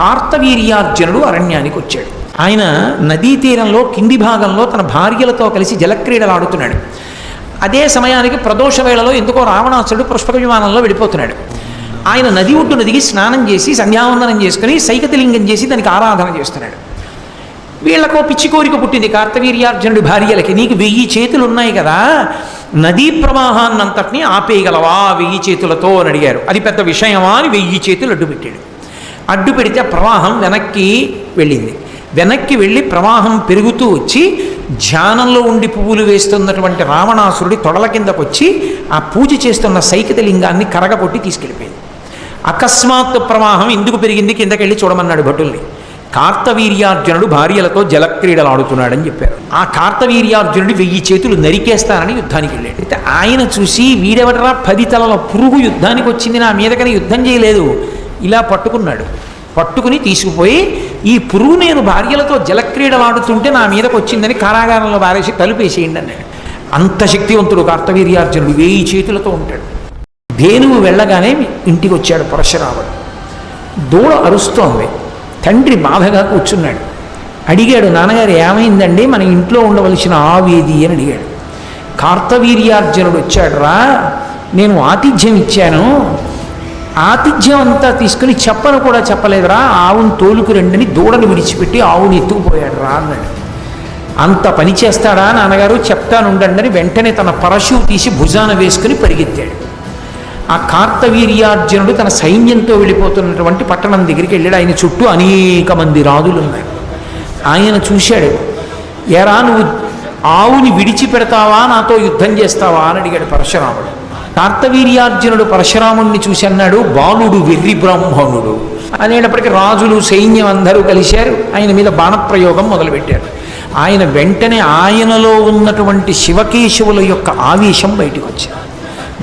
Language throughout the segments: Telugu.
కార్తవీర్యార్జునుడు అరణ్యానికి వచ్చాడు. ఆయన నదీ తీరంలో కింది భాగంలో తన భార్యలతో కలిసి జలక్రీడలాడుతున్నాడు అదే సమయానికి ప్రదోష వేళలో ఎందుకో రావణాసుడు పుష్పక విమానంలో వెళ్ళిపోతున్నాడు. ఆయన నది ఒడ్డున దిగి స్నానం చేసి సంధ్యావందనం చేసుకుని సైకతిలింగం చేసి దానికి ఆరాధన చేస్తున్నాడు. వీళ్ళకో పిచ్చి కోరిక పుట్టింది కార్తవీర్యార్జునుడి భార్యలకి. నీకు వెయ్యి చేతులు ఉన్నాయి కదా నదీ ప్రవాహాన్నంతటినీ ఆపేయగలవా? వెయ్యి చేతులతో అని అడిగారు. అది పెద్ద విషయమా అని వెయ్యి చేతులు అడ్డు పెట్టాడు అడ్డు పెడితే ప్రవాహం వెనక్కి వెళ్ళింది. వెనక్కి వెళ్ళి ప్రవాహం పెరుగుతూ వచ్చి ధ్యానంలో ఉండి పువ్వులు వేస్తున్నటువంటి రావణాసురుడి తొడల కిందకు వచ్చి ఆ పూజ చేస్తున్న సైకిత లింగాన్ని తీసుకెళ్ళిపోయింది. అకస్మాత్తు ప్రవాహం ఎందుకు పెరిగింది? కిందకెళ్ళి చూడమన్నాడు భటుల్ని. కార్తవీర్యార్జునుడు భార్యలతో జలక్రీడలు ఆడుతున్నాడని చెప్పారు. ఆ కార్తవీర్యార్జునుడు వెయ్యి చేతులు నరికేస్తానని యుద్ధానికి వెళ్ళాడు. అయితే ఆయన చూసి వీడెవడరా? పది తలల పురుగు యుద్ధానికి వచ్చింది నా మీదకని యుద్ధం చేయలేదు. ఇలా పట్టుకున్నాడు. పట్టుకుని తీసుకుపోయి ఈ పురుగు నేను భార్యలతో జలక్రీడలాడుతుంటే నా మీదకి వచ్చిందని కారాగారంలో బారేసి తలుపేసేయండి అన్నాడు. అంత శక్తివంతుడు కార్తవీర్యార్జునుడు వేయి చేతులతో ఉంటాడు. ధేనువు వెళ్ళగానే ఇంటికి వచ్చాడు పరశురాముడు. దూడ అరుస్తోంది. తండ్రి బాధగా కూర్చున్నాడు. అడిగాడు నాన్నగారు ఏమైందండి? మన ఇంట్లో ఉండవలసిన ఆవేది అని అడిగాడు. కార్తవీర్యార్జునుడు వచ్చాడురా. నేను ఆతిథ్యం ఇచ్చాను ఆతిథ్యం అంతా తీసుకుని చెప్పను కూడా చెప్పలేదురా. ఆవును తోలుకు రండని దూడను విడిచిపెట్టి ఆవుని ఎత్తుకుపోయాడు రా అన్నాడు. అంత పని చేస్తాడా నాన్నగారు? చెప్తానుండండి అని వెంటనే తన పరశువు తీసి భుజాన వేసుకుని పరిగెత్తాడు. ఆ కార్తవీర్యార్జునుడు తన సైన్యంతో వెళ్ళిపోతున్నటువంటి పట్టణం దగ్గరికి వెళ్ళాడు. ఆయన చుట్టూ అనేక మంది రాజులు ఉన్నారు ఆయన చూశాడు ఎరా నువ్వు ఆవుని విడిచిపెడతావా? నాతో యుద్ధం చేస్తావా? అని అడిగాడు పరశురాముడు. కార్తవీర్యార్జునుడు పరశురాముణ్ణి చూసి అన్నాడు బాలుడు వెర్రి బ్రాహ్మణుడు. అనేటప్పటికీ రాజులు సైన్యం అందరూ కలిశారు. ఆయన మీద బాణప్రయోగం మొదలుపెట్టారు. ఆయన వెంటనే ఆయనలో ఉన్నటువంటి శివకేశవుల యొక్క ఆవేశం బయటికి వచ్చింది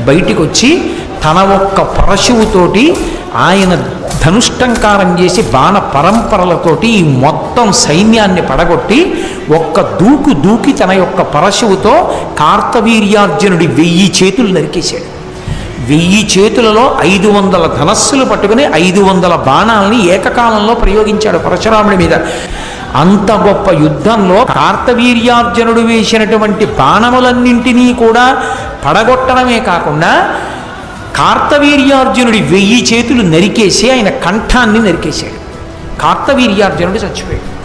బయటికి వచ్చి తన ఒక్క పరశువుతోటి ఆయన ధనుష్టంకారం చేసి బాణ పరంపరలతోటి ఈ మొత్తం మొత్తం సైన్యాన్ని పడగొట్టి ఒక్క దూకు దూకి తన యొక్క పరశువుతో కార్తవీర్యార్జునుడి వెయ్యి చేతులు నరికేశాడు. వెయ్యి చేతులలో ఐదు వందల ధనస్సులు పట్టుకుని ఐదు వందల బాణాలని ఏకకాలంలో ప్రయోగించాడు పరశురాముడి మీద. అంత గొప్ప యుద్ధంలో కార్తవీర్యార్జునుడు వేసినటువంటి బాణములన్నింటినీ కూడా పడగొట్టడమే కాకుండా కార్తవీర్యార్జునుడి వెయ్యి చేతులు నరికేసి ఆయన కంఠాన్ని నరికేశాడు. కార్తవీర్యార్జునుడు చచ్చిపోయాడు.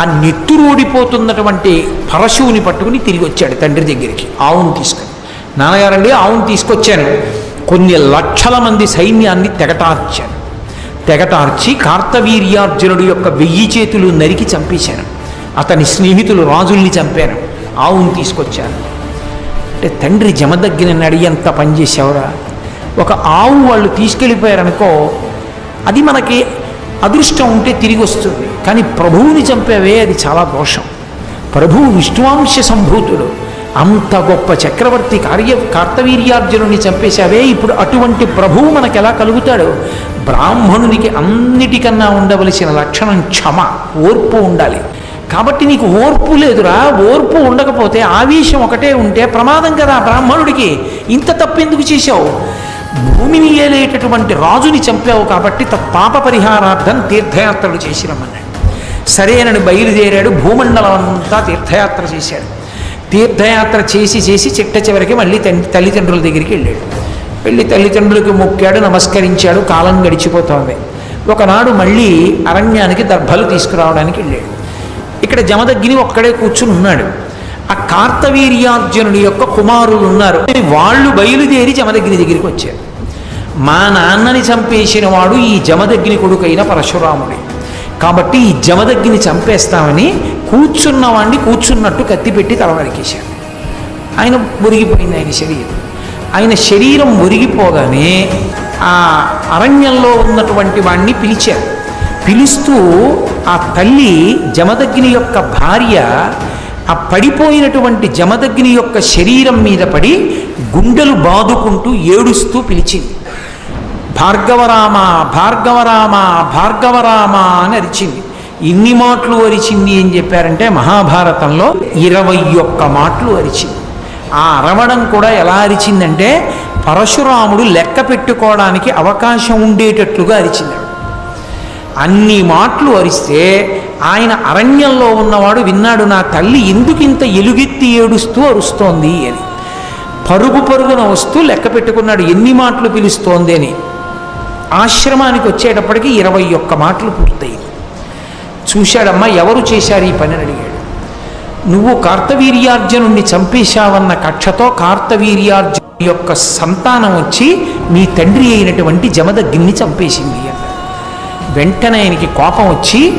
ఆ నెత్తురోడిపోతున్నటువంటి పరశువుని పట్టుకుని తిరిగి వచ్చాడు తండ్రి దగ్గరికి. ఆవును తీసుకొని. నాన్నగారండి ఆవును తీసుకొచ్చాను. కొన్ని లక్షల మంది సైన్యాన్ని తెగటార్చాను. తెగటార్చి కార్తవీర్యార్జునుడు యొక్క వెయ్యి చేతులు నరికి చంపేశాను. అతని స్నేహితులు రాజుల్ని చంపాను ఆవును తీసుకొచ్చాను. అంటే తండ్రి జమదగ్గినని ఎంత పనిచేసేవరా ఒక ఆవు వాళ్ళు తీసుకెళ్ళిపోయారనుకో అది మనకి అదృష్టం ఉంటే తిరిగి వస్తుంది. కానీ ప్రభువుని చంపేవే అది చాలా దోషం. ప్రభువు విష్ణువాంశ సంభూతుడు. అంత గొప్ప చక్రవర్తి కార్య కార్తవీర్యార్జునుడిని చంపేశావే. ఇప్పుడు అటువంటి ప్రభువు మనకు ఎలా కలుగుతాడు? బ్రాహ్మణునికి అన్నిటికన్నా ఉండవలసిన లక్షణం క్షమ ఓర్పు ఉండాలి. కాబట్టి నీకు ఓర్పు లేదురా. ఓర్పు ఉండకపోతే ఆవేశం ఒకటే ఉంటే ప్రమాదం కదా బ్రాహ్మణుడికి. ఇంత తప్పెందుకు చేశావు? భూమిని ఏలేటటువంటి రాజుని చంపావు కాబట్టి పాప పరిహారార్థం తీర్థయాత్రలు చేసి రమ్మన్నాడు సరేనని బయలుదేరాడు భూమండలం అంతా తీర్థయాత్ర చేశాడు. తీర్థయాత్ర చేసి చేసి చిట్ట చివరికి మళ్ళీ తండ్రి తల్లిదండ్రుల దగ్గరికి వెళ్ళాడు. వెళ్ళి తల్లిదండ్రులకు మొక్కాడు నమస్కరించాడు కాలం గడిచిపోతోంది. ఒకనాడు మళ్ళీ అరణ్యానికి దర్భలు తీసుకురావడానికి వెళ్ళాడు. ఇక్కడ జమదగ్గిని ఒక్కడే కూర్చుని ఉన్నాడు. ఆ కార్తవీర్యార్జునుడి యొక్క కుమారులు ఉన్నారు. వాళ్ళు బయలుదేరి జమదగ్ని దగ్గరికి వచ్చారు. మా నాన్నని చంపేసిన వాడు ఈ జమదగ్ని కొడుకైన పరశురాముడే. కాబట్టి ఈ జమదగ్గిని చంపేస్తామని కూర్చున్నవాడిని కూర్చున్నట్టు కత్తి పెట్టి తలవరికేశాడు ఆయన మురిగిపోయింది ఆయన శరీరం. ఆయన శరీరం మురిగిపోగానే ఆ అరణ్యంలో ఉన్నటువంటి వాణ్ణి పిలిచారు. పిలుస్తూ ఆ తల్లి జమదగ్ని యొక్క భార్య ఆ పడిపోయినటువంటి జమదగ్ని యొక్క శరీరం మీద పడి గుండెలు బాదుకుంటూ ఏడుస్తూ పిలిచింది. భార్గవరామ భార్గవరామ భార్గవరామ అని అరిచింది. ఇన్ని మాటలు అరిచింది అని చెప్పారంటే మహాభారతంలో ఇరవై ఒక్క మాటలు అరిచింది. ఆ అరవడం కూడా ఎలా అరిచిందంటే పరశురాముడు లెక్క పెట్టుకోవడానికి అవకాశం ఉండేటట్లుగా అరిచింది. అన్ని మాటలు అరిస్తే ఆయన అరణ్యంలో ఉన్నవాడు విన్నాడు నా తల్లి ఎందుకింత ఎలుగెత్తి ఏడుస్తూ అరుస్తోంది అని. పరుగు పరుగున వస్తూ లెక్క పెట్టుకున్నాడు ఎన్ని మాటలు పిలుస్తోంది అని. ఆశ్రమానికి వచ్చేటప్పటికి ఇరవై ఒక్క మాటలు పూర్తయింది చూశాడమ్మా ఎవరు చేశారు ఈ పని అడిగాడు. నువ్వు కార్తవీర్యార్జునుణ్ణి చంపేశావన్న కక్షతో కార్తవీర్యార్జును యొక్క సంతానం వచ్చి మీ తండ్రి అయినటువంటి జమదగ్ని చంపేసింది వెంటనే ఆయనకి కోపం వచ్చి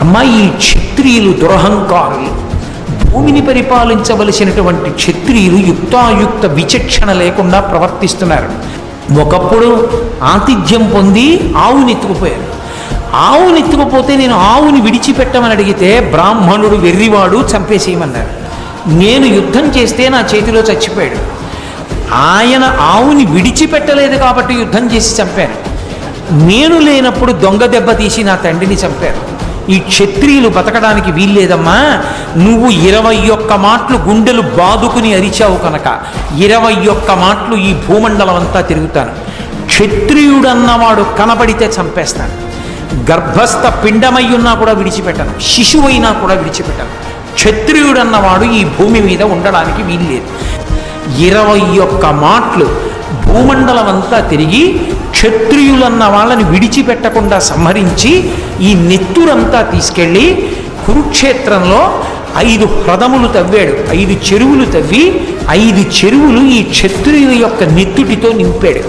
అమ్మ ఈ క్షత్రియులు దురహంకారులు. భూమిని పరిపాలించవలసినటువంటి క్షత్రియులు యుక్తాయుక్త విచక్షణ లేకుండా ప్రవర్తిస్తున్నారు. ఒకప్పుడు ఆతిథ్యం పొంది ఆవుని ఆవునెత్తుకుపోతే ఆవుని ఎత్తుకుపోతే నేను ఆవుని విడిచిపెట్టమని అడిగితే బ్రాహ్మణుడు వెర్రివాడు చంపేసేయమన్నారు. నేను యుద్ధం చేస్తే నా చేతిలో చచ్చిపోయాడు. ఆయన ఆవుని విడిచిపెట్టలేదు కాబట్టి యుద్ధం చేసి చంపాను. నేను లేనప్పుడు దొంగ దెబ్బ తీసి నా తండ్రిని చంపారు. ఈ క్షత్రియులు బతకడానికి వీల్లేదమ్మా. నువ్వు ఇరవై ఒక్క మాటలు గుండెలు బాదుకుని అరిచావు కనుక ఇరవై ఒక్క మాటలు ఈ భూమండలం అంతా తిరుగుతాను. క్షత్రియుడన్నవాడు కనబడితే చంపేస్తాను. గర్భస్థ పిండమై ఉన్నా కూడా విడిచిపెట్టను. శిశువైనా కూడా విడిచిపెట్టను. క్షత్రియుడన్నవాడు ఈ భూమి మీద ఉండడానికి వీల్లేదు. ఇరవై ఒక్క మాటలు భూమండలం అంతా తిరిగి క్షత్రియులన్న వాళ్ళని విడిచిపెట్టకుండా సంహరించి ఈ నెత్తురంతా తీసుకెళ్ళి కురుక్షేత్రంలో ఐదు హ్రదములు తవ్వాడు. ఐదు చెరువులు తవ్వి ఐదు చెరువులు ఈ క్షత్రియుల యొక్క నెత్తుటితో నింపాడు.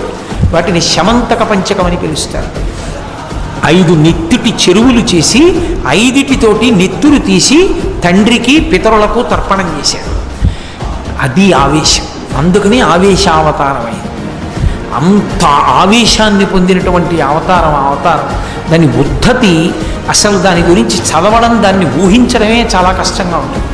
వాటిని శమంతక పంచకమని పిలుస్తారు. ఐదు నెత్తుటి చెరువులు చేసి ఐదిటితోటి నెత్తులు తీసి తండ్రికి పితరులకు తర్పణం చేశాడు. అది ఆవేశం. అందుకని ఆవేశావతారమైంది. అంత ఆవేశాన్ని పొందినటువంటి అవతారం అవతారం. దాని ఉద్ధతి అసలు దాని గురించి చదవడం దాన్ని ఊహించడమే చాలా కష్టంగా ఉంటుంది.